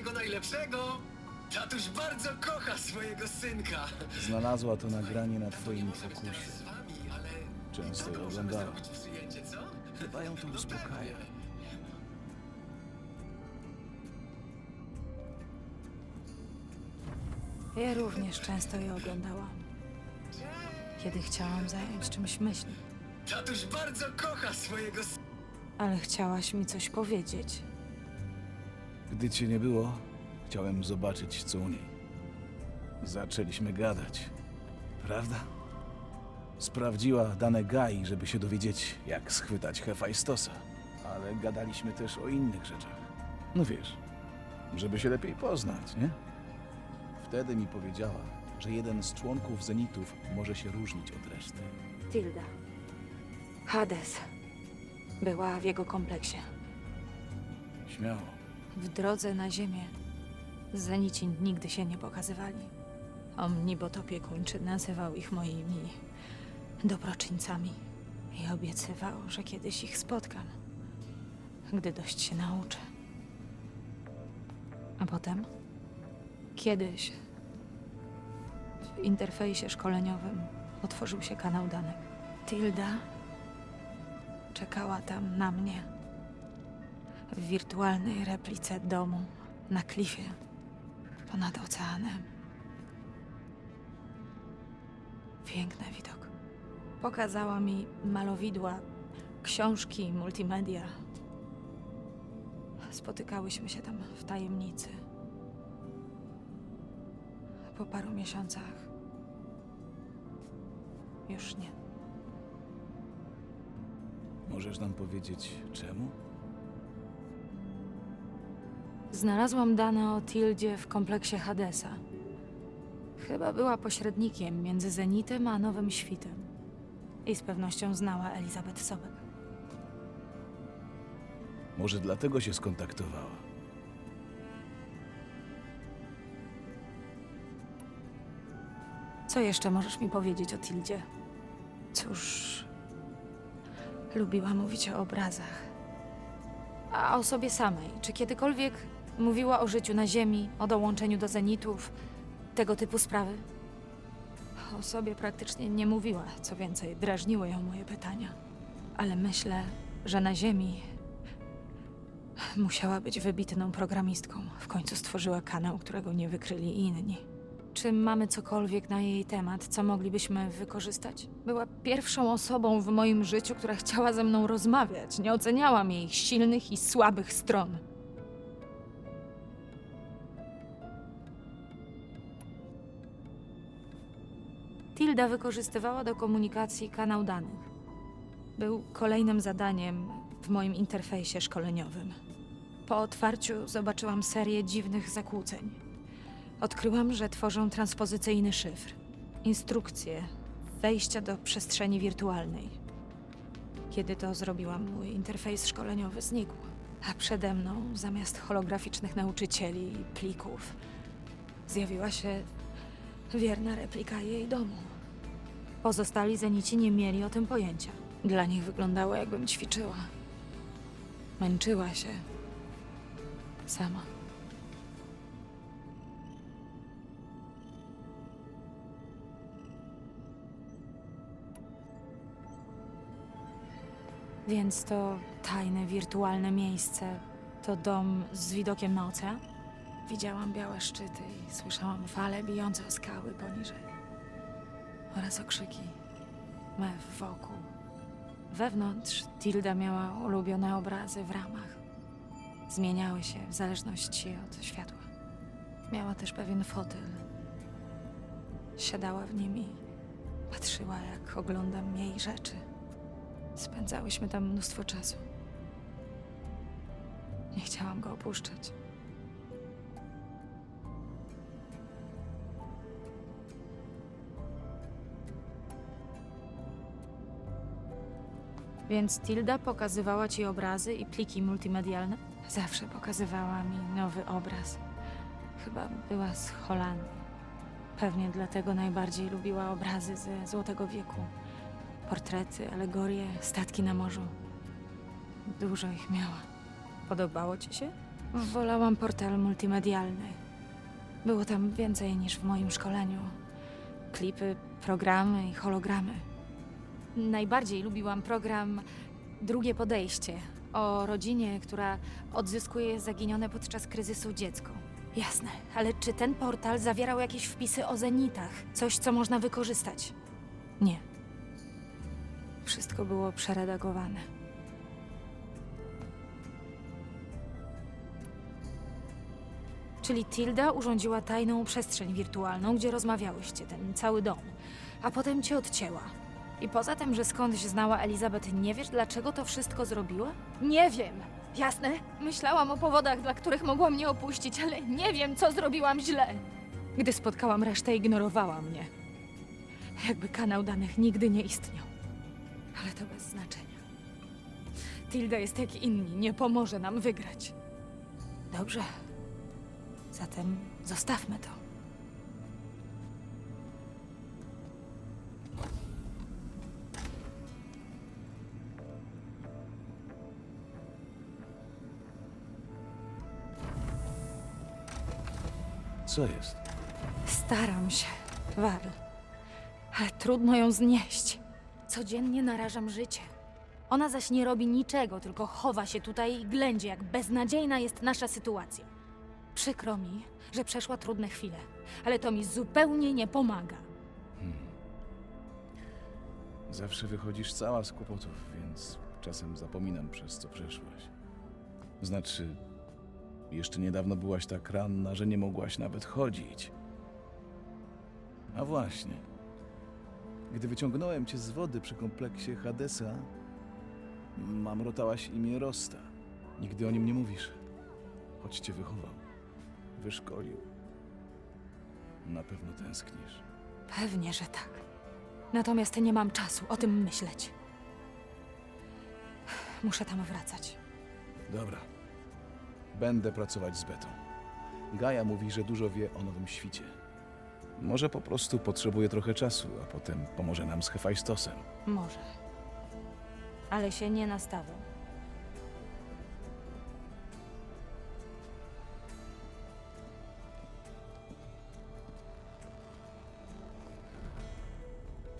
wszystkiego najlepszego! Tatuś bardzo kocha swojego synka. Znalazła to nagranie na twoim fokusie. z wami, ale Często je zrobić przyjęcie, co? Chyba ją to uspokaja. Ja również często je oglądałam. Kiedy chciałam zająć czymś myśl, Tatuś bardzo kocha swojego syna. ale chciałaś mi coś powiedzieć. Gdy cię nie było, chciałem zobaczyć, co u niej. Zaczęliśmy gadać. Prawda? Sprawdziła dane Gai, żeby się dowiedzieć, jak schwytać Hefajstosa. Ale gadaliśmy też o innych rzeczach. No wiesz, żeby się lepiej poznać, nie? Wtedy mi powiedziała, że jeden z członków Zenitów może się różnić od reszty. Tilda. Hades. Była w jego kompleksie. Śmiało. W drodze na ziemię Zenici nigdy się nie pokazywali. Omnibot opiekuńczy nazywał ich moimi dobroczyńcami i obiecywał, że kiedyś ich spotkam, gdy dość się nauczę. A potem, kiedyś, w interfejsie szkoleniowym otworzył się kanał danych. Tilda czekała tam na mnie w wirtualnej replice domu na klifie ponad oceanem. Piękny widok. Pokazała mi malowidła, książki, multimedia. Spotykałyśmy się tam w tajemnicy. Po paru miesiącach już nie. Możesz nam powiedzieć, czemu? Znalazłam dane o Tildzie w kompleksie Hadesa. Chyba była pośrednikiem między Zenitem a Nowym Świtem. I z pewnością znała Elizabeth Sobek. Może dlatego się skontaktowała. Co jeszcze możesz mi powiedzieć o Tildzie? Cóż, lubiła mówić o obrazach. A o sobie samej. Czy kiedykolwiek mówiła o życiu na Ziemi, o dołączeniu do Zenitów, tego typu sprawy? O sobie praktycznie nie mówiła. Co więcej, drażniły ją moje pytania. Ale myślę, że na Ziemi musiała być wybitną programistką. W końcu stworzyła kanał, którego nie wykryli inni. Czy mamy cokolwiek na jej temat, co moglibyśmy wykorzystać? Była pierwszą osobą w moim życiu, która chciała ze mną rozmawiać. Nie oceniałam jej silnych i słabych stron. Tilda wykorzystywała do komunikacji kanał danych. Był kolejnym zadaniem w moim interfejsie szkoleniowym. Po otwarciu zobaczyłam serię dziwnych zakłóceń. Odkryłam, że tworzą transpozycyjny szyfr. Instrukcje wejścia do przestrzeni wirtualnej. Kiedy to zrobiłam, mój interfejs szkoleniowy znikł. A przede mną, zamiast holograficznych nauczycieli i plików, zjawiła się wierna replika jej domu. Pozostali zenici nie mieli o tym pojęcia. Dla nich wyglądało, jakbym ćwiczyła. Męczyła się. Sama. Więc to tajne, wirtualne miejsce to dom z widokiem na ocean? Widziałam białe szczyty i słyszałam fale bijące o skały poniżej. Oraz okrzyki. Mew wokół. Wewnątrz Tilda miała ulubione obrazy w ramach. Zmieniały się w zależności od światła. Miała też pewien fotel. Siadała w nim i patrzyła, jak oglądam jej rzeczy. Spędzałyśmy tam mnóstwo czasu. Nie chciałam go opuszczać. Więc Tilda pokazywała ci obrazy i pliki multimedialne? Zawsze pokazywała mi nowy obraz. Chyba była z Holandii. Pewnie dlatego najbardziej lubiła obrazy ze Złotego Wieku. Portrety, alegorie, statki na morzu. Dużo ich miała. Podobało ci się? Wolałam portal multimedialny. Było tam więcej niż w moim szkoleniu. Klipy, programy i hologramy. Najbardziej lubiłam program Drugie Podejście o rodzinie, która odzyskuje zaginione podczas kryzysu dziecko. Jasne, ale czy ten portal zawierał jakieś wpisy o zenitach? Coś, co można wykorzystać? Nie. Wszystko było przeredagowane. Czyli Tilda urządziła tajną przestrzeń wirtualną, gdzie rozmawiałyście, ten cały dom, a potem cię odcięła. I poza tym, że skądś znała Elizabeth, nie wiesz, dlaczego to wszystko zrobiła? Nie wiem. Jasne? Myślałam o powodach, dla których mogła mnie opuścić, ale nie wiem, co zrobiłam źle. Gdy spotkałam resztę, ignorowała mnie. Jakby kanał danych nigdy nie istniał. Ale to bez znaczenia. Tilda jest jak inni, nie pomoże nam wygrać. Dobrze. Zatem zostawmy to. Co jest? Staram się, Wal. Ale trudno ją znieść. Codziennie narażam życie. Ona zaś nie robi niczego, tylko chowa się tutaj i ględzi, jak beznadziejna jest nasza sytuacja. Przykro mi, że przeszła trudne chwile, ale to mi zupełnie nie pomaga. Zawsze wychodzisz cała z kłopotów, więc czasem zapominam przez co przeszłaś. Znaczy, jeszcze niedawno byłaś tak ranna, że nie mogłaś nawet chodzić. A właśnie. Gdy wyciągnąłem cię z wody przy kompleksie Hadesa, mamrotałaś imię Rosta. Nigdy o nim nie mówisz. Choć cię wychował, wyszkolił. Na pewno tęsknisz. Pewnie, że tak. Natomiast nie mam czasu o tym myśleć. Muszę tam wracać. Dobra. Będę pracować z Betą. Gaja mówi, że dużo wie o Nowym Świcie. Może po prostu potrzebuje trochę czasu, a potem pomoże nam z Hefajstosem. Może. Ale się nie nastawiam.